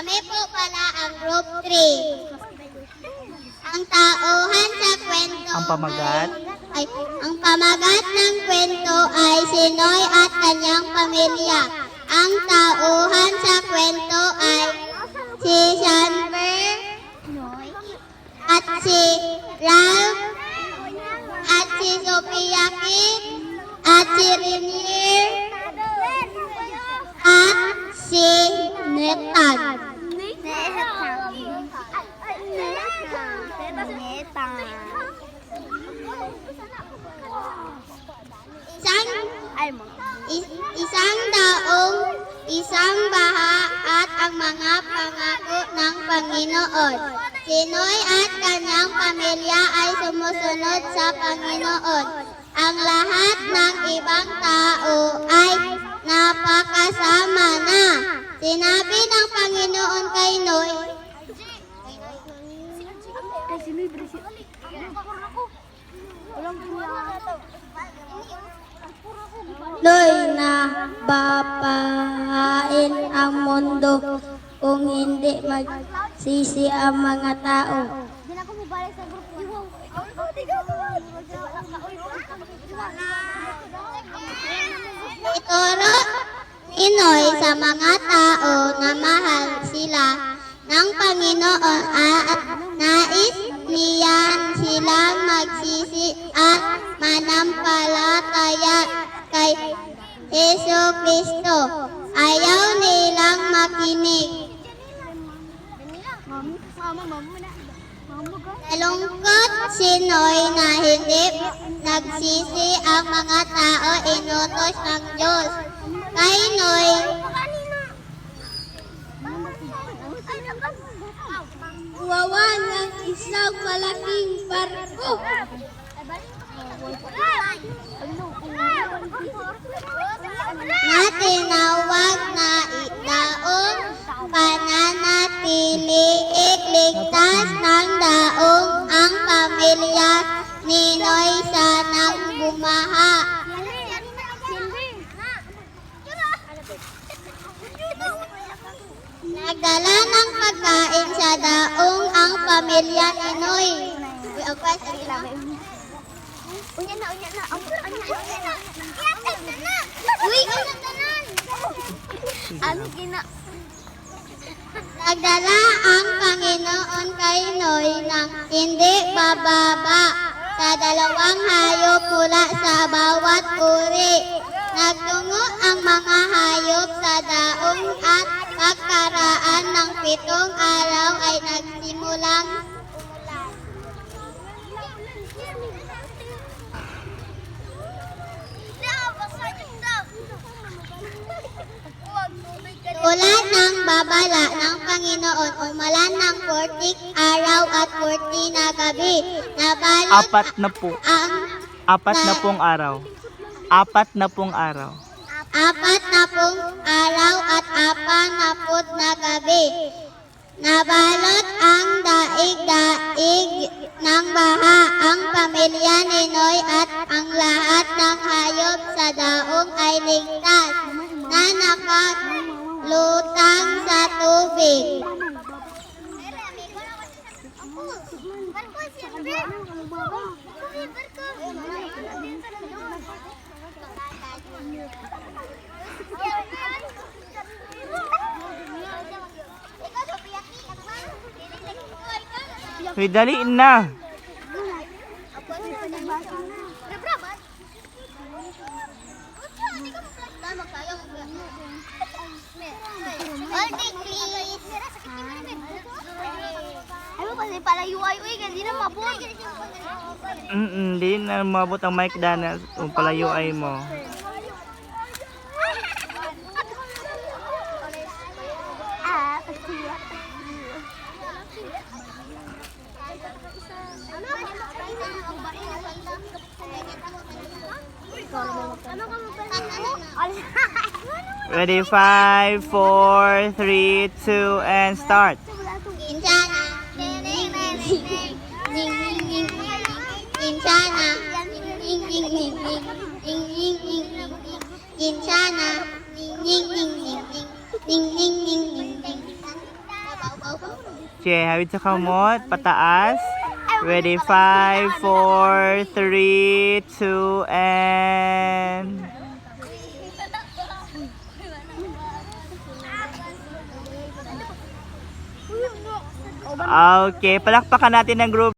Kami po pala ang group 3. Ang tauhan sa kwento Ang pamagat? ay, ay ang pamagat ng kwento ay si Noy at kanyang pamilya. Ang tauhan sa kwento ay si Shanber at si Ralph at si Sophia Kid at si Renier at si Netan. Isang is- isang daong, isang baha at ang mga pangako ng Panginoon. Si Noy at kanyang pamilya ay sumusunod sa Panginoon. Ang lahat ng ibang tao ay napakasama na. Sinabi ng Panginoon kay Noy, Noy na babahain ang mundo kung hindi magsisi ang mga tao. Ituro ni Noy sa mga tao na mahal sila ng Panginoon at nais niyan silang magsisi at manampalataya Yesu Kristo. Ayaw nilang makinig. Nalungkot si Noy na hindi nagsisi ang mga tao inutos ng Diyos. Kay Noy, Wawa ng isang malaking barko. Nagdala ng pagkain sa daong ang pamilya ni Noy. Uy, agpas, ang ila. Unya na, unya na. Ang unya na, unya na. Iatid na na. Uy, ano tanan? Ano gina? Nagdala ang Panginoon kay Noy ng hindi bababa sa dalawang hayop mula sa bawat uri. Nagtungo ang mga hayop sa daong at pagkaraan ng pitong araw ay nagsimulang Tulad ng babala ng Panginoon, umalan ng 40 araw at 40 na gabi. Nabalot Apat na po. ang Apat na pong araw. Apat na pong araw. Apat na pong araw at apat na gabi. Nabalot ang daig-daig ng baha ang pamilya ni Noy at ang lahat ng hayop sa daong ay ligtas na nakalutang sa tubig. Hoy, dali na. Aldi, please. Ay mo pala pala UI uy, hindi na mabot. Mm di na mabot ang mic dana kung palayo ay mo. Ready? Five, four, three, two, and start. Insana. Che, hawid sa kamot, pataas. Ready, 5, 4, 3, 2, and... Okay, palakpakan natin ng group.